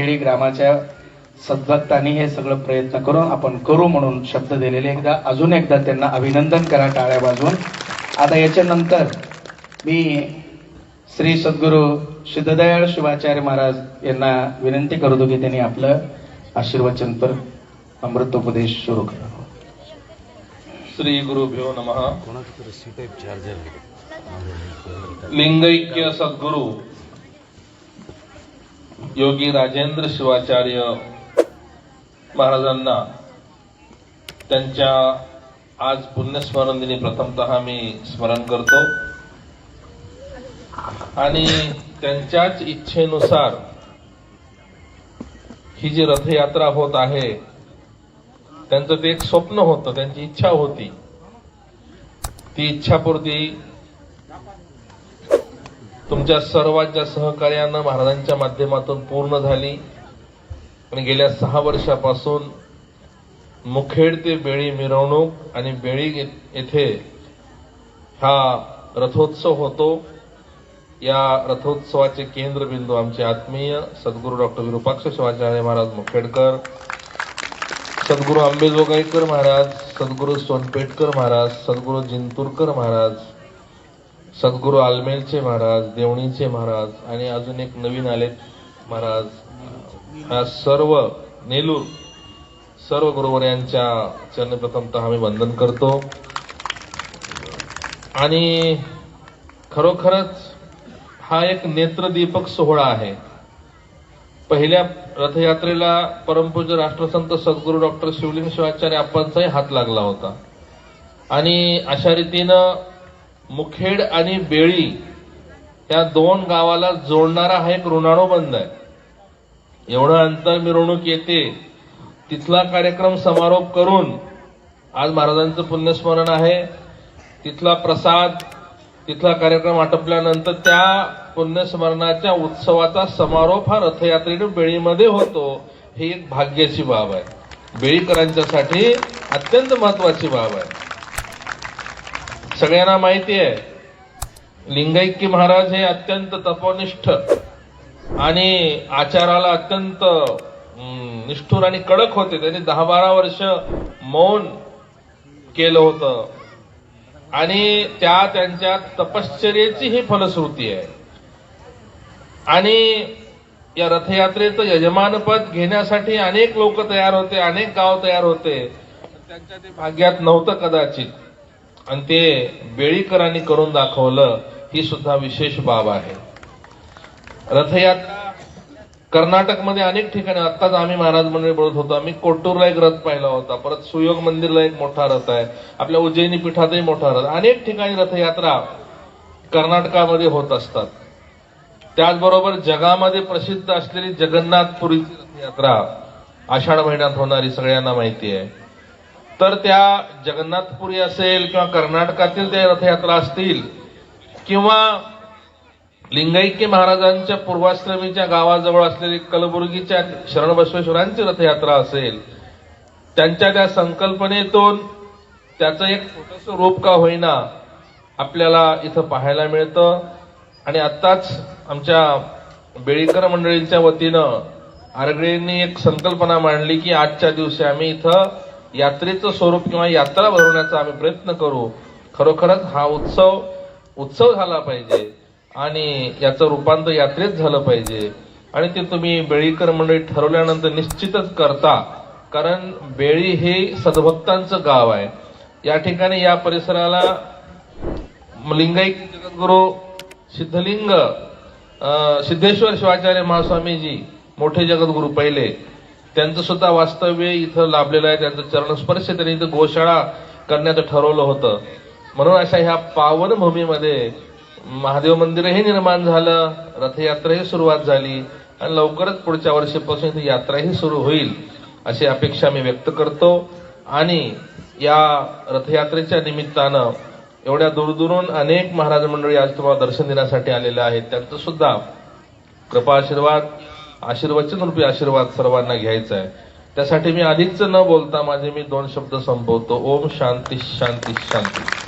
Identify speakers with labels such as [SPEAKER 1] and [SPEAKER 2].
[SPEAKER 1] भिडी ग्रामाच्या सद्भक्तांनी हे सगळं प्रयत्न करून आपण करू म्हणून शब्द दिलेले. एकदा अजून एकदा त्यांना अभिनंदन करा टाळ्या वाजवून आता याच्यानंतर मी श्री सद्गुरू सिद्धदयाळ शिवाचार्य महाराज यांना विनंती करतो की त्यांनी आपलं आशीर्वचन पर अमृतोपदेश सुरू करावं
[SPEAKER 2] श्री गुरुभ्यो नमः. लिंगैक्य सद्गुरु. योगी राजेंद्र शिवाचार्य महाराजांना त्यांच्या आज पुण्यस्मरण दिनी प्रथमतः मी स्मरण करतो. आणि त्यांच्याच इच्छेनुसार ही जी रथयात्रा होत आहे त्यांचं ते एक स्वप्न होतं त्यांची इच्छा होती. ती इच्छापूर्ती तुमच्या सर्वांच्या सहकार्यानं महाराजांच्या माध्यमातून पूर्ण झाली. आणि गेल्या सहा वर्षापासून मुखेड ते बेळी मिरवणूक आणि बेळी येथे हा रथोत्सव होतो. या रथोत्सवाचे केंद्रबिंदू आमचे आत्मीय सद्गुरू डॉक्टर विरूपाक्ष शिवाचार्य महाराज मुखेडकर सद्गुरू आंबेजोगाईकर महाराज सद्गुरू सोनपेटकर महाराज सद्गुरू जिंतूरकर महाराज सद्गुरू आलमेलचे महाराज देवणीचे महाराज आणि अजून एक नवीन आलेत महाराज. हा सर्व नेलूर सर्व गुरुवर यांच्या चरणप्रथमतः आम्ही वंदन करतो. आणि खरोखरच हा एक नेत्रदीपक सोहळा आहे. पहिल्या रथयात्रेला परमपूज्य राष्ट्रसंत सद्गुरू डॉक्टर शिवलिंग शिवाचार्य आपणचाही हात लागला होता. आणि अशा रीतीनं मुखेड आणि बेळी या दोन गावाला जोडणारा हा एक ऋणाणू बंद आहे. एवढं अंतर मिरवणूक येते. तिथला कार्यक्रम समारोप करून आज महाराजांचं पुण्यस्मरण आहे. तिथला प्रसाद तिथला कार्यक्रम आटपल्यानंतर त्या पुण्यस्मरणाच्या उत्सवाचा समारोप हा रथयात्रेने बेळीमध्ये होतो. ही एक भाग्याची बाब आहे. बेळीकरांच्यासाठी अत्यंत महत्वाची बाब आहे. सगळ्यांना माहिती आहे. लिंगैक्य महाराज हे अत्यंत तपोनिष्ठ आणि आचाराला अत्यंत निष्ठूर निष्ठुर आणि कडक होते. त्यांनी दहा बारा वर्ष मौन केलं होतं. आणि त्या त्यांच्या तपश्चर्याची ही फलश्रुती आहे. आणि या रथयात्रेचं यजमानपद घेण्यासाठी अनेक लोक तयार होते अनेक गाव तयार होते. त्यांच्या ते भाग्यात नव्हतं कदाचित. आणि ते बेळीकरांनी करून दाखवलं ही सुद्धा विशेष बाब आहे. रथयात्रा कर्नाटकमध्ये अनेक ठिकाणी आत्ताच आम्ही महाराज मंडळी बोलत होतो आम्ही कोट्टूरला एक रथ पाहिला होता परत सुयोग मंदिरला एक मोठा रथ आहे आपल्या उज्जैनी पीठातही मोठा रथ अनेक ठिकाणी रथयात्रा कर्नाटकामध्ये होत असतात. त्याचबरोबर जगामध्ये प्रसिद्ध असलेली जगन्नाथपुरीची रथयात्रा आषाढ महिन्यात होणारी सगळ्यांना माहिती आहे. तर त्या जगन्नाथपुरी असेल किंवा कर्नाटकातील त्या रथयात्रा असतील किंवा लिंगैक्य महाराजांच्या पूर्वाश्रमीच्या गावाजवळ असलेली कलबुर्गीच्या शरण बसवेश्वरांची रथयात्रा असेल त्यांच्या त्या संकल्पनेतून त्याचं एक छोटंसं रूप का होईना आपल्याला इथं पाहायला मिळतं. आणि आत्ताच आमच्या बेळीकर मंडळींच्या वतीनं आरगळेंनी एक संकल्पना मांडली की आजच्या दिवशी आम्ही इथं यात्रेचं स्वरूप किंवा यात्रा भरवण्याचा आम्ही प्रयत्न करू. खरोखरच हा उत्सव उत्सव झाला पाहिजे आणि याचं रूपांतर यात्रेत झालं पाहिजे. आणि ते तुम्ही बेळीकर मंडळी ठरवल्यानंतर निश्चितच करता कारण बेळी हे सद्भक्तांचं गाव आहे. या ठिकाणी या परिसराला लिंगाईक जगद्गुरु सिद्धलिंग सिद्धेश्वर शिवाचार्य महास्वामीजी मोठे जगद्गुरु पहिले. त्यांचं सुद्धा वास्तव्य इथं लाभलेलं आहे त्यांचं चरणस्पर्श त्यांनी इथं गोशाळा करण्याचं ठरवलं होतं. म्हणून अशा ह्या पावन भूमीमध्ये महादेव मंदिरही निर्माण झालं रथयात्राही सुरुवात झाली आणि लवकरच पुढच्या वर्षीपासून इथे यात्राही सुरू होईल अशी अपेक्षा मी व्यक्त करतो. आणि या रथयात्रेच्या निमित्तानं एवढ्या दूरदूरून अनेक महाराज मंडळी आज तुम्हाला दर्शन देण्यासाठी आलेले आहेत. त्यांचं सुद्धा कृपा आशीर्वाद आशीर्वचन रूपी आशीर्वाद सर्वांना घ्यायचा आहे. त्यासाठी मी अधिकच न बोलता माझे मी दोन शब्द संपवतो. ओम शांती शांती शांती.